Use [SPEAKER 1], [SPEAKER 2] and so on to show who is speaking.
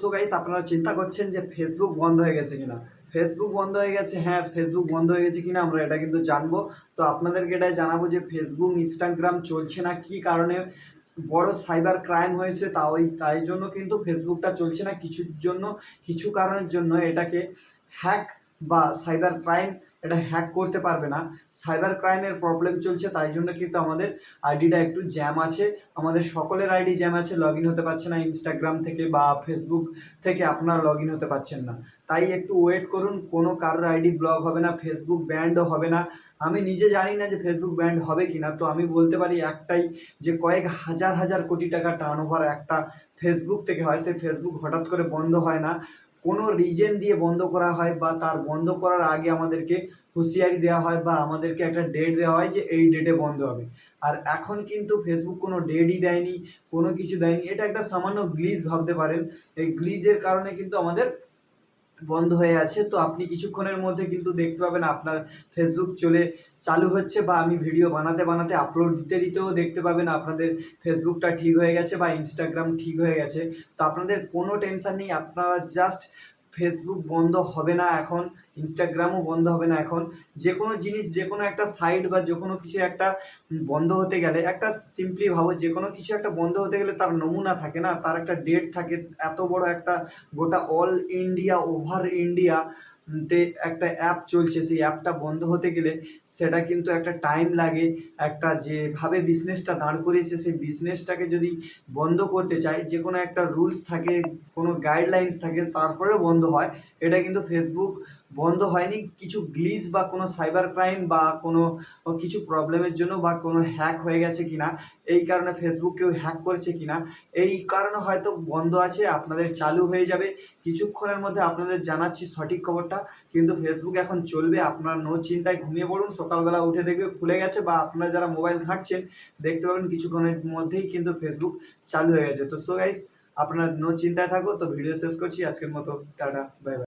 [SPEAKER 1] So guys, আপনারা চিন্তা করছেন যে ফেসবুক বন্ধ হয়ে গেছে কিনা? ফেসবুক বন্ধ হয়ে গেছে হ্যাঁ ফেসবুক বন্ধ হয়ে গেছে কিনা আমরা এটা কিন্তু জানব। তো আপনাদেরকে এটাই জানাব যে ফেসবুক ইনস্টাগ্রাম চলছে না, কি কারণে বড় সাইবার ক্রাইম হয়েছে, তা ওই, তাই জন্য কিন্তু ফেসবুকটা চলছে না। কিছুর জন্য, কিছু কারণের জন্য এটাকে হ্যাক বা সাইবার ক্রাইম এটা হ্যাক করতে পারবে না। সাইবার ক্রাইমের প্রবলেম চলছে, তাই জন্য কিন্তু আমাদের আইডিটা একটু জ্যাম আছে। আমাদের সকলের আইডি জ্যাম আছে লগ ইন হতে পারছে না ইনস্টাগ্রাম থেকে বা ফেসবুক থেকে, আপনারা লগ ইন হতে পারছেন না। তাই একটু ওয়েট করুন, কোনো কারোর আইডি ব্লক হবে না ফেসবুক ব্যান্ডও হবে না। আমি নিজে জানি না যে ফেসবুক ব্যান্ড হবে কি না তো আমি বলতে পারি একটাই যে কয়েক হাজার হাজার কোটি টাকা টার্ন ওভার একটা ফেসবুক থেকে হয়। সেই ফেসবুক হঠাৎ করে বন্ধ হয় না। কোনো রিজেন দিয়ে বন্ধ করা হয় বা তার বন্ধ করার আগে আমাদেরকে হুঁশিয়ারি দেওয়া হয় বা আমাদেরকে একটা ডেট দেওয়া হয় যে এই ডেটে বন্ধ হবে। আর এখন কিন্তু ফেসবুক কোনো ডেটই দেয়নি, কোনো কিছু দেয়নি। এটা একটা সামান্য গ্লিজ ভাবতে পারেন। এই গ্লিজের কারণে কিন্তু আমাদের বন্ধ হয়ে আছে, তো আপনি কিছুক্ষণের মধ্যে কিন্তু দেখতে পাবেন আপনার ফেসবুক চলে চালু হচ্ছে বা আমি ভিডিও বানাতে বানাতে আপলোড দিতে দিতেও দেখতে পাবেন আপনাদের ফেসবুকটা ঠিক হয়ে গেছে বা ইনস্টাগ্রাম ঠিক হয়ে গেছে। তো আপনাদের কোনো টেনশান নেই, আপনারা জাস্ট ফেসবুক বন্ধ হবে না এখন ইনস্টাগ্রামও বন্ধ হবে না এখন। যে কোনো জিনিস যে কোনো একটা সাইট বা যে কোনো কিছু একটা বন্ধ হতে গেলে, একটা সিম্পলি ভাবো যে কোনো কিছু একটা বন্ধ হতে গেলে তার নমুনা থাকে না, তার একটা ডেট থাকে, এত বড় একটা গোটা অল ইন্ডিয়া ওভার ইন্ডিয়া তে একটা অ্যাপ চলছে, সেই অ্যাপটা বন্ধ হতে গেলে সেটা কিন্তু একটা টাইম লাগে। একটা যেভাবে বিজনেসটা দাঁড় করিয়েছে, সেই বিজনেসটাকে যদি বন্ধ করতে চায় যে কোনো একটা রুলস থাকে, কোনো গাইডলাইন্স থাকে তারপরে বন্ধ হয়। এটা কিন্তু ফেসবুক বন্ধ হয়নি। কিছু গ্লিজ বা কোনো সাইবার ক্রাইম বা কোনো কিছু প্রবলেমের জন্য বা কোনো হ্যাক হয়ে গেছে কিনা, এই কারণে ফেসবুক কেউ হ্যাক করেছে কিনা, এই কারণে হয়তো বন্ধ আছে, আপনাদের চালু হয়ে যাবে। কিছুক্ষণের মধ্যে আপনাদের জানাচ্ছি সঠিক খবরটা। কিন্তু ফেসবুক এখন চলবে, আপনারা নো চিন্তায় ঘুমিয়ে পড়ুন, সকালবেলা উঠে দেখবে খুলে গেছে বা আপনারা যারা মোবাইল ঘাঁটছেন, দেখতে পাবেন কিছুক্ষণের মধ্যেই কিন্তু ফেসবুক চালু হয়ে গেছে। তো সো গাইস আপনার নো চিন্তায় থাকো, তো ভিডিও শেষ করছি, আজকের মতো, টাটা বাই বাই